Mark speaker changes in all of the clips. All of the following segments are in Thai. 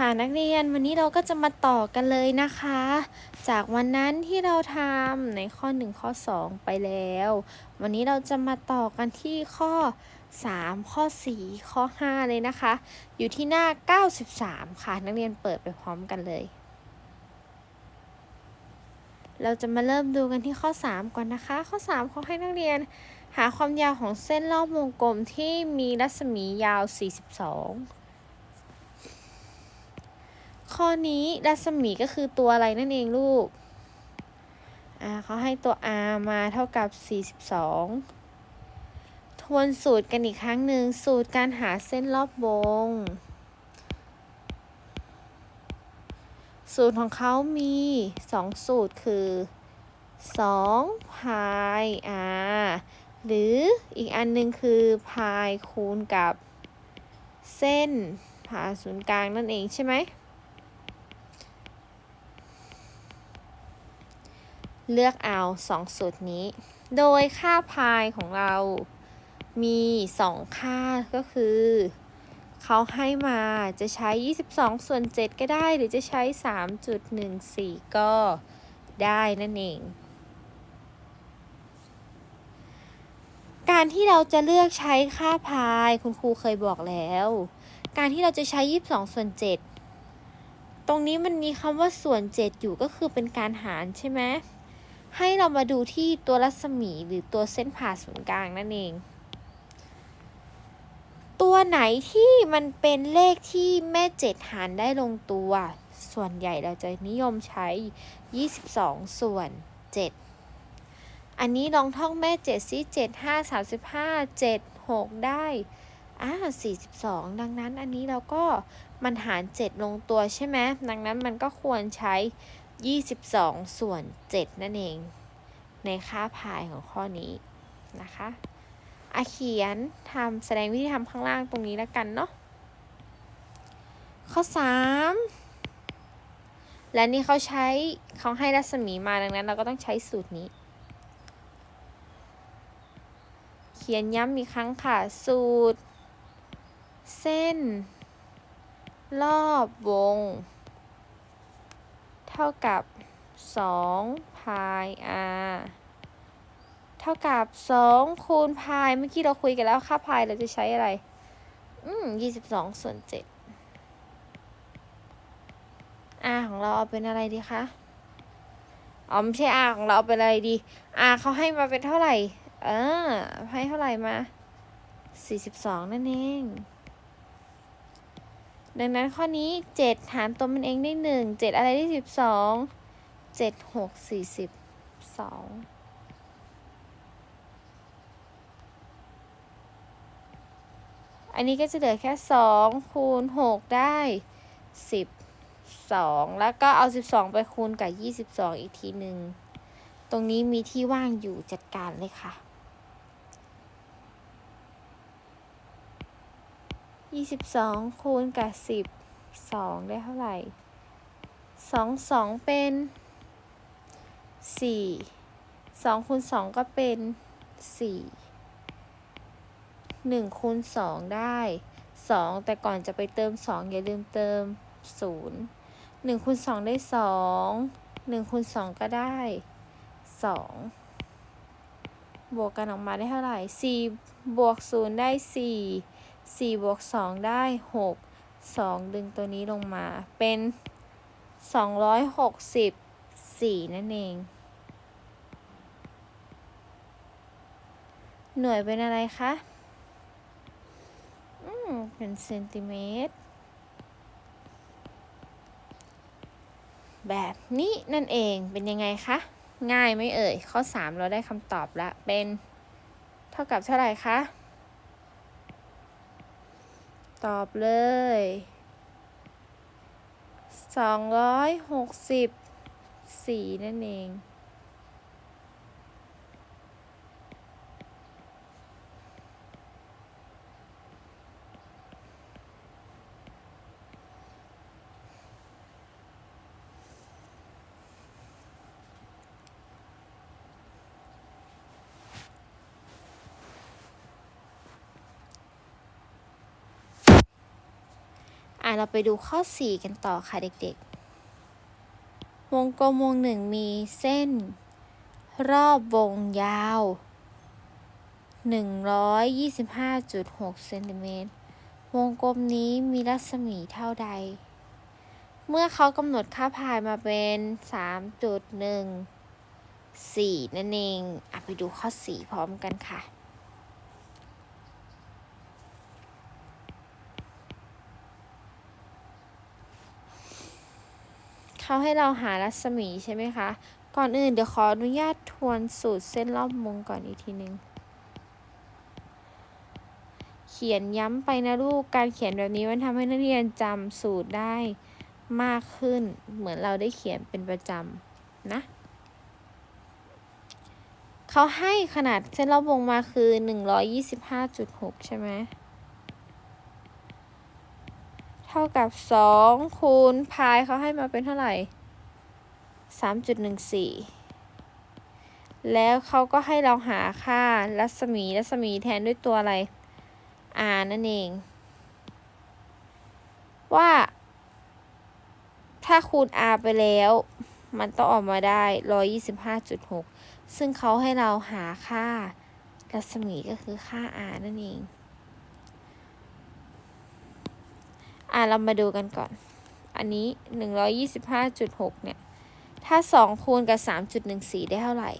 Speaker 1: ค่ะนักเรียนวันนี้เราก็จะมาต่อกันเลยนะคะ จากวันนั้นที่เราทำในข้อ 1 ข้อ 2 ไปแล้ว วันนี้เราจะมาต่อกันที่ข้อ 3 ข้อ 4 ข้อ 5 เลยนะคะ อยู่ที่หน้า 93 ค่ะ นักเรียนเปิดไปพร้อมกันเลย เราจะมาเริ่มดูกันที่ข้อ 3 ก่อนนะคะ ข้อ 3 เขาให้นักเรียน หาความยาวของเส้นรอบวงกลมที่มีรัศมียาว 42 ข้อนี้รัศมีก็คือตัวอะไรนั่นเองลูก อ่าเขาให้ตัว r มาเท่ากับ 42 ทวนสูตรกันอีกครั้งหนึ่งสูตรการหาเส้นรอบวง สูตรของเขามี 2 สูตรคือ2พาย r หรืออีกอันหนึงคือพายคูณกับเส้นผ่าศูนย์กลางนั่นเองใช่ไหม เลือกเอา 2 สูตรนี้ โดยค่าพายของเรามี 2 ค่าก็คือ เขาให้มาจะใช้ 22 ส่วน 7 ก็ได้หรือจะใช้ 3.14 ก็ได้นั่นเอง การที่เราจะเลือกใช้ค่าพายคุณครูเคยบอกแล้ว การที่เราจะใช้ 22 ส่วน 7 ตรงนี้มันมีคำว่าส่วน 7 อยู่ก็คือเป็นการหารใช่ไหม ให้เรามาดูที่ตัวรัศมีหรือตัวเส้นผ่าศูนย์กลางนั่นเอง ตัวไหนที่มันเป็นเลขที่แม่เจ็ดหารได้ลงตัว ส่วนใหญ่เราจะนิยมใช้ 22 ส่วน 7 อันนี้ลองท่องแม่เจ็ดซิเจ็ดห้าสามสิบห้าเจ็ดหกได้อ่า42 ดังนั้นอันนี้เราก็มันหาร 7 ลงตัวใช่ไหมดังนั้นมันก็ควรใช้ 22 ส่วน 7 นั่นเอง ในค่าพายของข้อนี้นะคะอาเขียนทำแสดงวิธีทำข้างล่างตรงนี้แล้วกันเนาะข้อ 3 และนี่เขาใช้เขาให้รัศมีมาดังนั้น เราก็ต้องใช้สูตรนี้ เขียนย้ำอีกครั้งค่ะ สูตร เส้น รอบวง เท่ากับ2พาย r เท่ากับ 2 คูณพายเมื่อกี้เราคุยกันแล้วค่าพายเราจะใช้อะไร อืม22ส่วน7 r ของเราเอาเป็นอะไรดีคะอ๋อไม่ใช่ r ของเราเอาเป็นอะไรดี r เขาให้มาเป็นเท่าไหร่ เออให้เท่าไหร่มา42นั่นเอง ดังนั้นข้อนี้ 7 หารตัวมันเองได้ 1 7 อะไรได้ 12 7 6 42อันนี้ก็จะเหลือแค่ 2 คูณ 6 ได้ 12 แล้วก็เอา 12 ไปคูณกับ 22 อีกทีหนึ่ง ตรงนี้มีที่ว่างอยู่จัดการเลยค่ะ 22คูณกับ10 2ได้เท่าไหร่2 2เป็น4 2คูณ2ก็เป็น4 1คูณ2ได้2แต่ก่อนจะไปเติม2อย่าลืมเติม0 1คูณ2ได้2 1คูณ2ก็ได้2บวกกันออกมาได้เท่าไหร่4บวก0ได้4 4 บวก 2 ได้ 6 2 ดึงตัวนี้ลงมาเป็น 264 นั่นเอง หน่วยเป็นอะไรคะ อืม เป็นเซนติเมตร แบบนี้นั่นเอง เป็นยังไงคะ ง่ายไหมเอ่ย ข้อ 3 เราได้คำตอบละเป็น เท่ากับเท่าไหร่คะ ตอบเลย 264 นั่นเอง อะเราไปดูข้อ 4 กันต่อค่ะเด็กๆ วงกลมวงหนึ่งมีเส้น รอบวงยาว 125.6เซนติเมตร วงกลมนี้มีรัศมีเท่าใด เมื่อเขากำหนดค่าพายมาเป็น 3.14 นั่นเองอะไปดูข้อ 4 พร้อมกันค่ะ เขาให้เราหารัศมีใช่ไหมคะ ก่อนอื่นเดี๋ยวขออนุญาตทวนสูตรเส้นรอบวงก่อนอีกทีหนึ่งเขียนย้ำไปนะลูก การเขียนแบบนี้มันทำให้นักเรียนจำสูตรได้มากขึ้น เหมือนเราได้เขียนเป็นประจำนะ เขาให้ขนาดเส้นรอบวงมาคือ 125.6 ใช่ไหม ท่ากับ2คูณพายเขาให้มาเป็นเท่าไหร่3.14แล้วเขาก็ให้เราหาค่ารัศมีรัศมีแทนด้วยตัวอะไร r นั่นเอง ว่า ถ้าคูณ r ไปแล้ว มันต้องออกมาได้ 125.6 ซึ่งเขาให้เราหาค่ารัศมีก็คือค่า r นั่นเอง อะเรามาดูกันก่อน อันนี้ 125.6 เนี่ย ถ้า 2 คูณกับ 3.14 ได้เท่าไหร่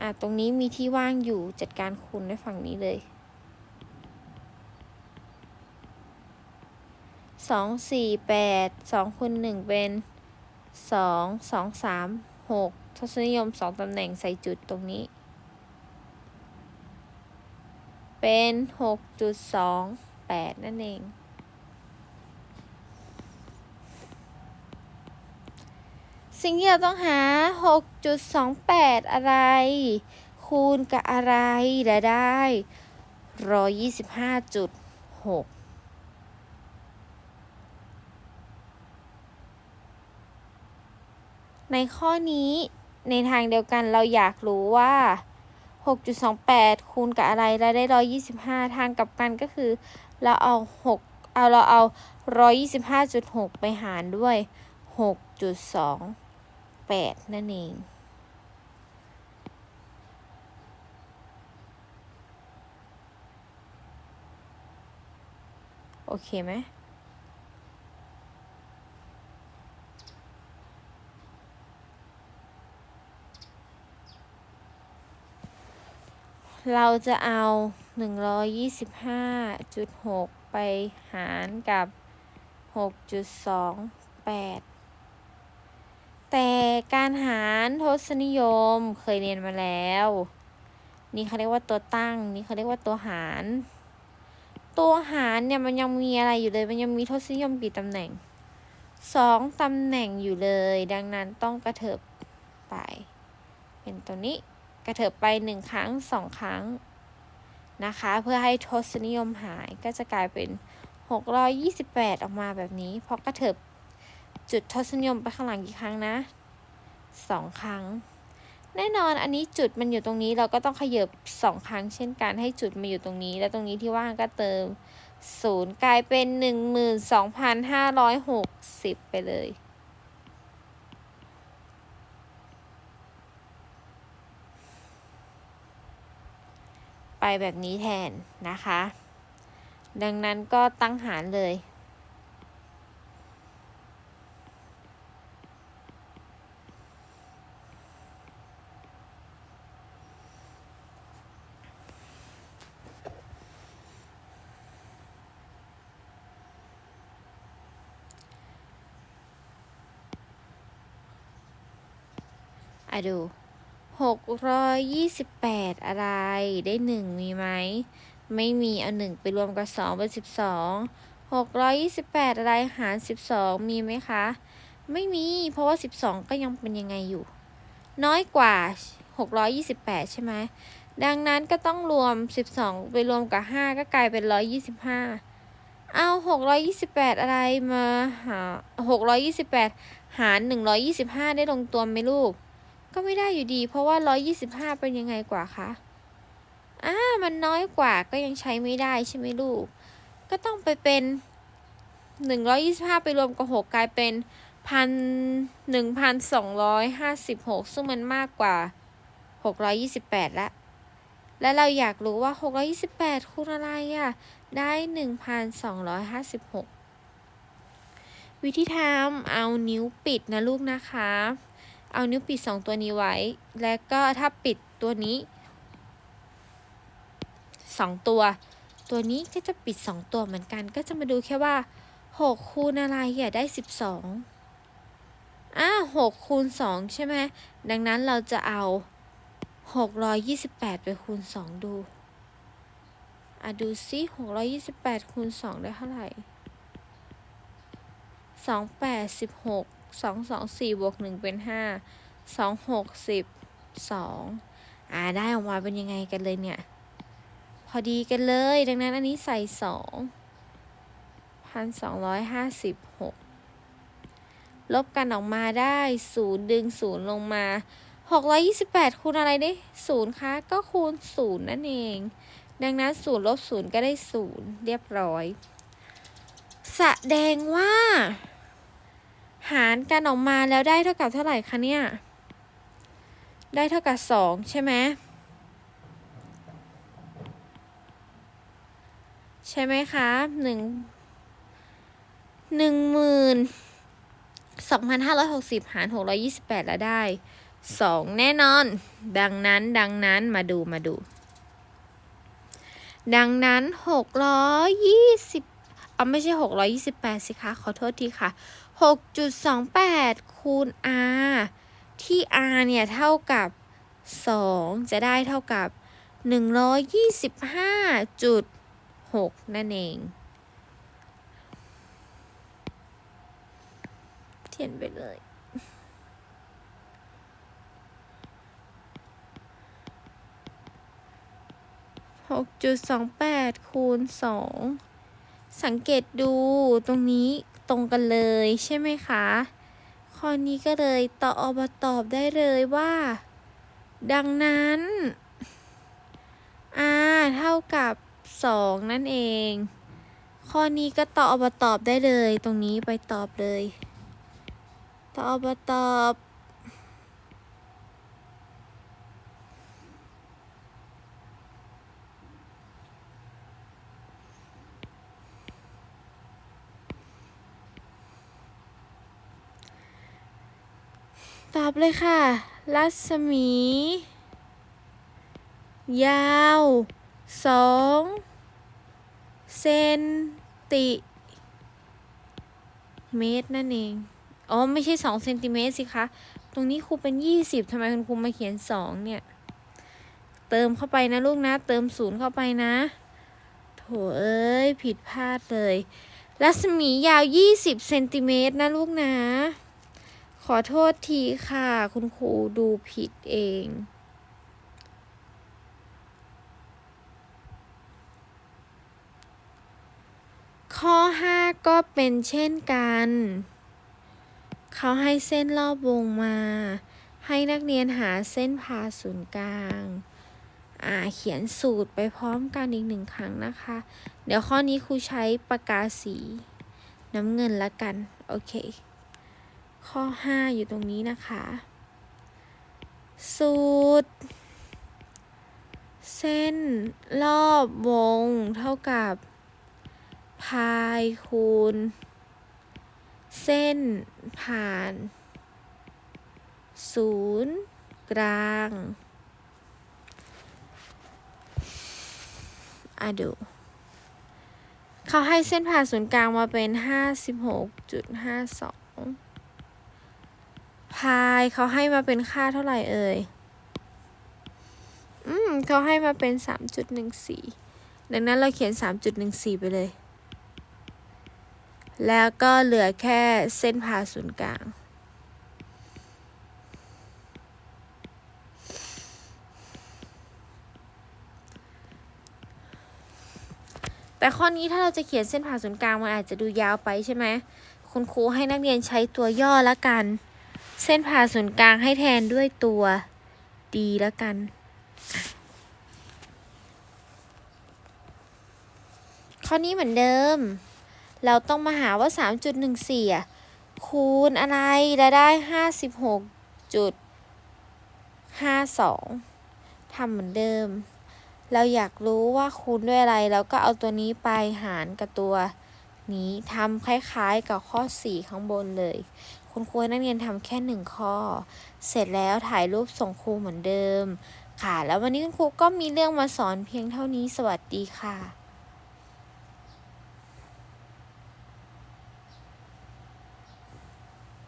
Speaker 1: อะตรงนี้มีที่ว่างอยู่จัดการคูณในฝั่งนี้เลยสองสี่แปดสองคูณหนึ่งเป็นสองสองสามหกทศนิยมสองตำแหน่งใส่จุดตรงนี้ เป็นหกจุดสองแปดนั่นเอง สิ่งที่เราต้องหา 6.28 อะไร คูณกับอะไรและได้ 125.6ในข้อนี้ในทางเดียวกันเราอยากรู้ว่า 6.28 คูณกับอะไรแล้วได้ 125 ทางกลับกันก็คือ เราเอา 6 เอาเราเอา 125.6 ไปหารด้วย 8 นั่นเอง โอเคไหมเราจะเอา 125.6 ไปหารกับ 6.28 แต่การหารทศนิยมเคยเรียนมาแล้ว นี่เขาเรียกว่าตัวตั้ง นี่เขาเรียกว่าตัวหาร ตัวหารเนี่ยมันยังมีอะไรอยู่เลย มันยังมีทศนิยมกี่ตำแหน่งสองตำแหน่งอยู่เลย ดังนั้นต้องกระเถิบไป เป็นตัวนี้กระเถิบไปหนึ่งครั้งสองครั้งนะคะ เพื่อให้ทศนิยมหายก็จะกลายเป็น 628 ออกมาแบบนี้ เพราะกระเถิบ จุดทศนิยมไปข้างหลังกี่ครั้งนะสองครั้ง แน่นอนอันนี้จุดมันอยู่ตรงนี้เราก็ต้องขยับสองครั้ง เช่นกันให้จุดมาอยู่ตรงนี้ แล้วตรงนี้ที่ว่างก็เติมศูนย์กลายเป็น12,560ไปเลยไปแบบนี้แทนนะคะ ดังนั้นก็ตั้งหารเลย อะดูหกร้อยยี่สิบแปดอะไร ได้หนึ่งมีไหม ไม่มี เอาหนึ่งไปรวมกับสองเป็นสิบสองหกร้อยยี่สิบแปดอะไรหารสิบสองมีไหมคะ ไม่มี เพราะว่าสิบสองก็ยังเป็นยังไงอยู่ น้อยกว่าหกร้อยยี่สิบแปดใช่ไหม ดังนั้นก็ต้องรวมสิบสองไปรวมกับห้าก็กลายเป็นร้อยยี่สิบห้าเอาหกร้อยยี่สิบแปดอะไรมาหาหกร้อยยี่สิบแปดหารหนึ่งร้อยยี่สิบห้าได้ลงตัวไหมลูก ก็ไม่ได้อยู่ดี เพราะว่า 125 เป็นยังไงกว่าคะอ่ามันน้อยกว่าก็ยังใช้ไม่ได้ใช่ไหมลูก ก็ต้องไปเป็นหนึ่งร้อยยี่สิบห้าไปรวมกับหกกลายเป็นพันหนึ่งพันสองร้อยห้าสิบหกซึ่งมันมากกว่าหกร้อยยี่สิบแปดละ และเราอยากรู้ว่าหกร้อยี่สิบแปดคูณอะไรอะ ได้หนึ่งพันสองร้อยห้าสิบหกวิธีทำเอานิ้วปิดนะลูกนะคะ เอานิ้วปิดสองตัวนี้ไว้ แล้วก็ถ้าปิดตัวนี้สองตัว ตัวนี้ก็จะปิดสองตัวเหมือนกัน ก็จะมาดูแค่ว่าหกคูณอะไรอะได้สิบสองอะหกคูณสองใช่ไหมดังนั้นเราจะเอาหกร้อยยี่สิบแปดไปคูณสองดูอะดูซิหกร้อยยี่สิบแปดคูณสองได้เท่าไหร่สองแปด สองสองสี่บวกหนึ่งเป็นห้าสองหกสิบสองอ่าได้ออกมาเป็นยังไงกันเลยเนี่ย พอดีกันเลย ดังนั้นอันนี้ใส่สองพันสองร้อยห้าสิบหกลบกันออกมาได้ศูนย์ดึงศูนย์ลงมาหกร้อยยี่สิบแปดคูณอะไรได้ศูนย์คะก็คูณศูนย์นั่นเอง ดังนั้นศูนย์ลบศูนย์ก็ได้ศูนย์เรียบร้อย แสดงว่า หารกันออกมาแล้วได้เท่ากับเท่าไหร่คะเนี่ย ได้เท่ากับสองใช่ไหมใช่ไหมคะหนึ่งหนึ่งหมื่นสองพันห้าร้อยหกสิบหารหกร้อยี่สิบแปดแล้วได้สองแน่นอน ดังนั้นดังนั้นมาดูมาดู ดังนั้นหกร้อยยี่สิบเอาไม่ใช่หกร้อยี่สิบแปดสิคะ ขอโทษทีค่ะ หกจุดสองแปดคูณ r ที่ r เนี่ยเท่ากับสองจะได้เท่ากับหนึ่งร้อยยี่สิบห้าจุดหกนั่นเอง เทียนไปเลยหกจุดสองแปดคูณสองสังเกตดูตรงนี้ ตรงกันเลยใช่ไหมคะข้อนี้ก็เลยตอบตอบได้เลยว่า ดังนั้น r เท่ากับสองนั่นเอง ข้อนี้ก็ตอบตอบได้เลย ตรงนี้ไปตอบเลย ตอบตอบ ตอบเลยค่ะ รัศมี ยาวสองเซนติ เมตรนั่นเอง อ๋อ ไม่ใช่สองเซนติเมตรสิคะ ตรงนี้ครูเป็นยี่สิบทำไมคุณครูมาเขียนสองเนี่ย เติมเข้าไปนะลูกนะ เติมศูนย์เข้าไปนะโถเอ้ย ผิดพลาดเลย รัศมียาวยี่สิบเซนติเมตรนะลูกนะ ขอโทษทีค่ะ คุณครูดูผิดเอง ข้อ 5 ก็เป็นเช่นกัน เขาให้เส้นรอบวงมา ให้นักเรียนหาเส้นผ่าศูนย์กลาง อ่า เขียนสูตรไปพร้อมกันอีกหนึ่งครั้งนะคะ เดี๋ยวข้อนี้ครูใช้ปากกาสี น้ำเงินละกัน โอเค ข้อ 5 อยู่ตรงนี้นะคะ สูตร เส้นรอบวงเท่ากับพายคูณ เส้นผ่านศูนย์กลางอะดู เขาให้เส้นผ่านศูนย์กลางมาเป็น 56.52 พายเขาให้มาเป็นค่าเท่าไหร่เอ่ย อืมเขาให้มาเป็น 3.14 ดังนั้นเราเขียน 3.14 ไปเลย แล้วก็เหลือแค่เส้นผ่าศูนย์กลาง แต่ข้อนี้ถ้าเราจะเขียนเส้นผ่าศูนย์กลางมันอาจจะดูยาวไปใช่ไหมคุณครูให้นักเรียนใช้ตัวย่อละกัน เส้นผ่าศูนย์กลางให้แทนด้วยตัวดีละกัน ข้อนี้เหมือนเดิม เราต้องมาหาว่า 3.14อะคูณอะไรแล้วได้ 56.52ทำเหมือนเดิม เราอยากรู้ว่าคูณด้วยอะไร แล้วก็เอาตัวนี้ไปหารกับตัวนี้ทำคล้ายๆกับข้อ 4 ข้างบนเลย คุณครูนักเรียนทำแค่หนึ่งข้อ เสร็จแล้วถ่ายรูปส่งครูเหมือนเดิม ค่ะ แล้ววันนี้คุณครูก็มีเรื่องมาสอนเพียงเท่านี้สวัสดีค่ะ